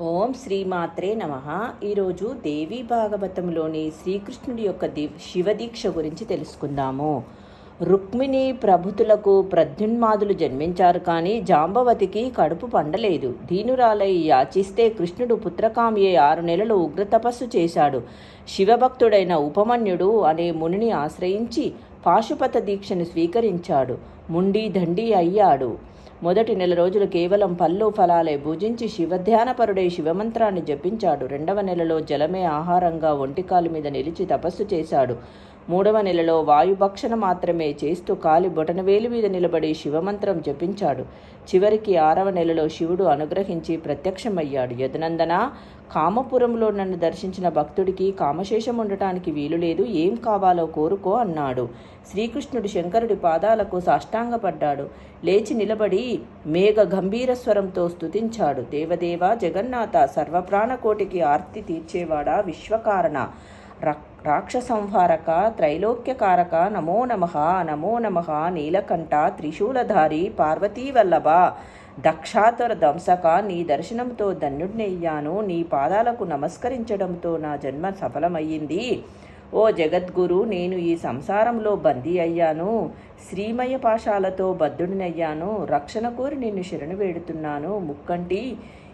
ఓం శ్రీమాత్రే నమ. ఈరోజు దేవీ భాగవతంలోని శ్రీకృష్ణుడి యొక్క ది శివదీక్ష గురించి తెలుసుకుందాము. రుక్మిణి ప్రభుతులకు ప్రద్యున్మాదులు జన్మించారు కానీ జాంబవతికి కడుపు పండలేదు. దీనురాలై యాచిస్తే కృష్ణుడు పుత్రకామ్యే ఆరు నెలలు ఉగ్రతపస్సు చేశాడు. శివభక్తుడైన ఉపమన్యుడు అనే మునిని ఆశ్రయించి పాశుపత దీక్షను స్వీకరించాడు. ముండి దండి అయ్యాడు. మొదటి నెల రోజులు కేవలం పళ్ళు ఫలాలే భుజించి శివధ్యానపరుడై శివమంత్రాన్ని జపించాడు. రెండవ నెలలో జలమే ఆహారంగా ఒంటికాలు మీద నిలిచి తపస్సు చేశాడు. మూడవ నెలలో వాయుభక్షణ మాత్రమే చేస్తూ కాలి బొటనవేలు మీద నిలబడి శివమంత్రం జపించాడు. చివరికి ఆరవ నెలలో శివుడు అనుగ్రహించి ప్రత్యక్షమయ్యాడు. యదునందన కామపురంలో నన్ను దర్శించిన భక్తుడికి కామశేషం ఉండటానికి వీలు లేదు ఏం కావాలో కోరుకో అన్నాడు. శ్రీకృష్ణుడు శంకరుడి పాదాలకు సాష్టాంగపడ్డాడు. లేచి నిలబడి మేఘ గంభీర స్వరంతో స్తుతించాడు. దేవదేవ జగన్నాథ సర్వప్రాణకోటికి ఆర్తి తీర్చేవాడా విశ్వకారణ. రాక్షసంహారక త్రైలోక్యకారక నమో నమ నమో నమ నీలకంఠ త్రిశూలధారి పార్వతీవల్లభ దక్షాతర దంసక నీ దర్శనంతో ధన్యుడినయ్యాను నీ పాదాలకు నమస్కరించడంతో నా జన్మ సఫలమయ్యింది. ఓ జగద్గురు నేను ఈ సంసారంలో బందీ అయ్యాను శ్రీమయ పాశాలతో బద్ధుడినయ్యాను రక్షణ కోరి నిన్ను శరణు వేడుతున్నాను ముక్కంటి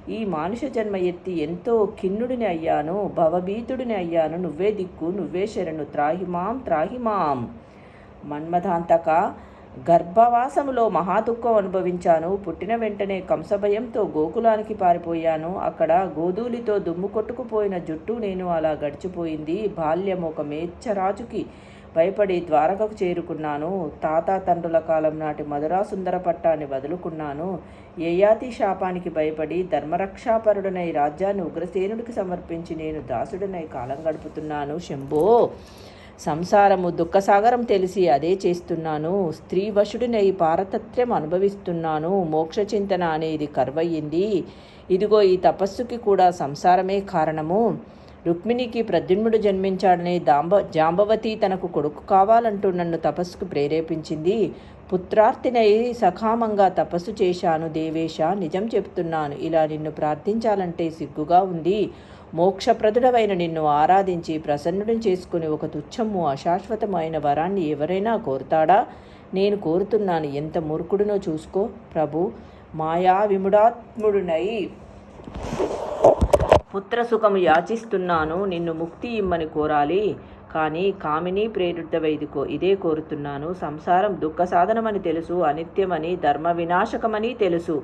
ఈ మానుష జన్మ ఎత్తి ఎంతో ఖిన్నుడిని అయ్యాను భవభీతుడిని అయ్యాను. నువ్వే దిక్కు నువ్వే శరణు. త్రాహిమాం త్రాహిమాం. మన్మధాంతక గర్భవాసములో మహాదుఖం అనుభవించాను. పుట్టిన వెంటనే కంసభయంతో గోకులానికి పారిపోయాను. అక్కడ గోధూలితో దుమ్ము కొట్టుకుపోయిన జుట్టు నేను అలా గడిచిపోయింది. బాల్యం ఒక మేచ్చరాజుకి భయపడి ద్వారకకు చేరుకున్నాను. తాత తండ్రుల కాలం నాటి మధురా సుందర పట్టాన్ని వదులుకున్నాను. యయాతి శాపానికి భయపడి ధర్మరక్షాపరుడనై రాజ్యాన్ని ఉగ్రసేనుడికి సమర్పించి నేను దాసుడనై కాలం గడుపుతున్నాను. శంభో! సంసారము దుఃఖసాగరం తెలిసి అదే చేస్తున్నాను. స్త్రీ వశుడినై పారతత్యం అనుభవిస్తున్నాను. మోక్ష చింతన అనేది కర్వయ్యింది. ఇదిగో ఈ తపస్సుకి కూడా సంసారమే కారణము. రుక్మిణికి ప్రద్యుమ్నుడు జన్మించాడని దాంబ జాంబవతి తనకు కొడుకు కావాలంటూ నన్ను తపస్సుకు ప్రేరేపించింది. పుత్రార్తినై సకామంగా తపస్సు చేశాను దేవేశ నిజం చెప్తున్నాను. ఇలా నిన్ను ప్రార్థించాలంటే సిగ్గుగా ఉంది. మోక్షప్రదుడవైన నిన్ను ఆరాధించి ప్రసన్నుడిని చేసుకుని ఒక తుచ్చము అశాశ్వతమైన వరాన్ని ఎవరైనా కోరుతాడా? నేను కోరుతున్నాను. ఎంత మూర్ఖుడినో చూసుకో. ప్రభు మాయా విముడాత్ముడునై పుత్రసుఖము యాచిస్తున్నాను నిన్ను ముక్తి ఇమ్మని కోరాలి. కానీ కామిని ప్రేరిత వైదికో ఇదే కోరుతున్నాను. సంసారం దుఃఖ సాధనమని తెలుసు అనిత్యమని ధర్మ వినాశకమని తెలుసు.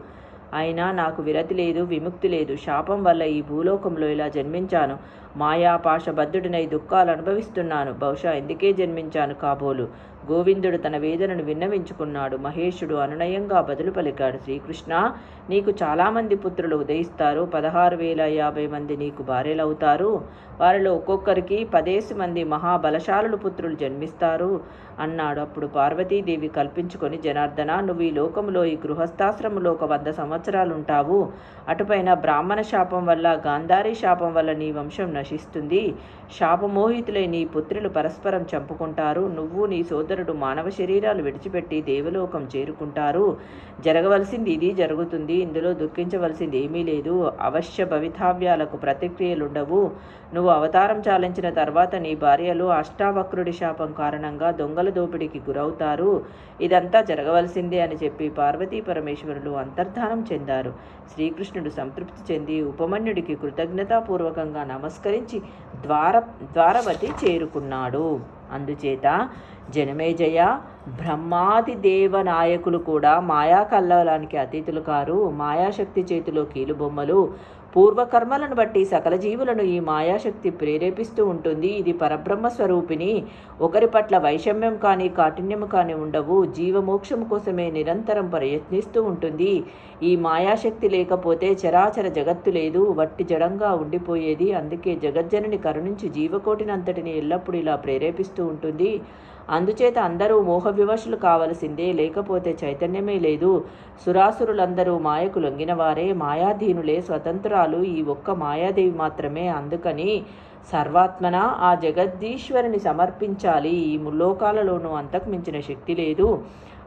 అయినా నాకు విరతి లేదు విముక్తి లేదు. శాపం వల్ల ఈ భూలోకంలో ఇలా జన్మించాను. మాయా పాశబద్ధుడినై దుఃఖాలు అనుభవిస్తున్నాను. బహుశా ఎందుకే జన్మించాను కాబోలు. గోవిందుడు తన వేదనను విన్నవించుకున్నాడు. మహేషుడు అనునయంగా బదులు పలికాడు శ్రీకృష్ణ నీకు చాలామంది పుత్రులు ఉదయిస్తారు. పదహారు వేల యాభై మంది నీకు భార్యలవుతారు. వారిలో ఒక్కొక్కరికి పదేసి మంది మహాబలశాలులు పుత్రులు జన్మిస్తారు అన్నాడు. అప్పుడు పార్వతీదేవి కల్పించుకొని జనార్దన నువ్వు ఈ లోకంలో ఈ గృహస్థాశ్రములో ఒక వంద సంవత్సరాలు ఉంటావు అటుపైన బ్రాహ్మణ శాపం వల్ల గాంధారీ శాపం వల్ల నీ వంశం నశిస్తుంది. శాపమోహితులై నీ పుత్రులు పరస్పరం చంపుకుంటారు. నువ్వు నీ సోదరుడు మానవ శరీరాలు విడిచిపెట్టి దేవలోకం చేరుకుంటారు. జరగవలసింది ఇది జరుగుతుంది. ఇందులో దుఃఖించవలసింది ఏమీ లేదు. అవశ్య భవితావ్యాలకు ప్రతిక్రియలుండవు. నువ్వు అవతారం చాలించిన తర్వాత నీ భార్యలు అష్టావక్రుడి శాపం కారణంగా దొంగల దోపిడీకి గురవుతారు. ఇదంతా జరగవలసిందే అని చెప్పి పార్వతీ పరమేశ్వరులు అంతర్ధానం చెందారు. శ్రీకృష్ణుడు సంతృప్తి చెంది ఉపమన్యుడికి కృతజ్ఞతాపూర్వకంగా నమస్కరించి ద్వార ద్వారవతి చేరుకున్నాడు. అందుచేత జనమేజయ బ్రహ్మాది దేవ నాయకులు కూడా మాయా కల్లవలానికి అతీతులు కారు. మాయాశక్తి చేతిలో కీలుబొమ్మలు పూర్వకర్మలను బట్టి సకల జీవులను ఈ మాయాశక్తి ప్రేరేపిస్తూ ఉంటుంది. ఇది పరబ్రహ్మ స్వరూపిణి. ఒకరి పట్ల వైషమ్యం కానీ కాఠిన్యం కానీ ఉండవు. జీవమోక్షం కోసమే నిరంతరం ప్రయత్నిస్తూ ఉంటుంది. ఈ మాయాశక్తి లేకపోతే చరాచర జగత్తు లేదు. వట్టి జడంగా ఉండిపోయేది. అందుకే జగజ్జనని కరుణించి జీవకోటినంతటిని ఎల్లప్పుడూ ఇలా ప్రేరేపిస్తూ ఉంటుంది. అందుచేత అందరూ మోహ వివశులు కావలసిందే. లేకపోతే చైతన్యమే లేదు. సురాసురులందరూ మాయకు లొంగినవారే మాయాధీనులే స్వతంత్రాలు. ఈ ఒక్క మాయాదేవి మాత్రమే. అందుకని సర్వాత్మన ఆ జగద్దీశ్వరిని సమర్పించాలి. ఈ ముల్లోకాలలోనూ అంతకు మించిన శక్తి లేదు.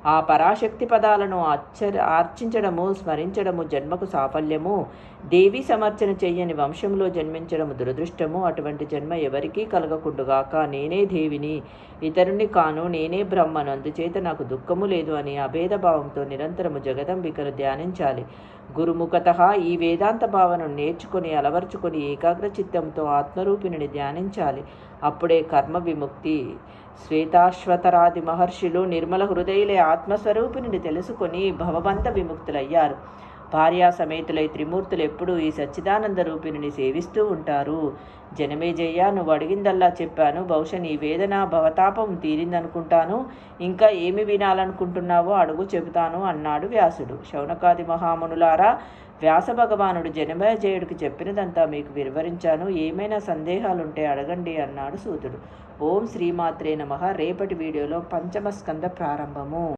ఆ పరాశక్తి పదాలను అచ్చ ఆర్చించడము స్మరించడము జన్మకు సాఫల్యము. దేవి సమర్చన చెయ్యని వంశంలో జన్మించడము దురదృష్టము. అటువంటి జన్మ ఎవరికీ కలగకుండుగాక నేనే దేవిని. ఇతరుని కాను నేనే బ్రహ్మను. అందుచేత నాకు దుఃఖము లేదు అని అభేదభావంతో నిరంతరము జగదంబికను ధ్యానించాలి. గురుముఖత ఈ వేదాంత భావనను నేర్చుకొని అలవర్చుకొని ఏకాగ్ర చిత్తంతో ఆత్మరూపిణిని ధ్యానించాలి. అప్పుడే కర్మ విముక్తి. శ్వేతాశ్వతరాది మహర్షులు నిర్మల హృదయులే ఆత్మస్వరూపిణిని తెలుసుకొని భవబంధ విముక్తులయ్యారు. భార్యా సమేతులై త్రిమూర్తులు ఎప్పుడూ ఈ సచ్చిదానంద రూపిణిని సేవిస్తూ ఉంటారు. జనమేజయ్య నువ్వు అడిగిందల్లా చెప్పాను. బహుశా నీ వేదన భవతాపం తీరిందనుకుంటాను. ఇంకా ఏమి వినాలనుకుంటున్నావో అడుగు చెబుతాను అన్నాడు వ్యాసుడు. శౌనకాది మహామునులారా వ్యాస భగవానుడు జనమేజయుడికి చెప్పినదంతా మీకు వివరించాను. ఏమైనా సందేహాలుంటే అడగండి అన్నాడు సూతుడు. ఓం శ్రీమాత్రే నమ. రేపటి వీడియోలో పంచమస్కంద ప్రారంభము.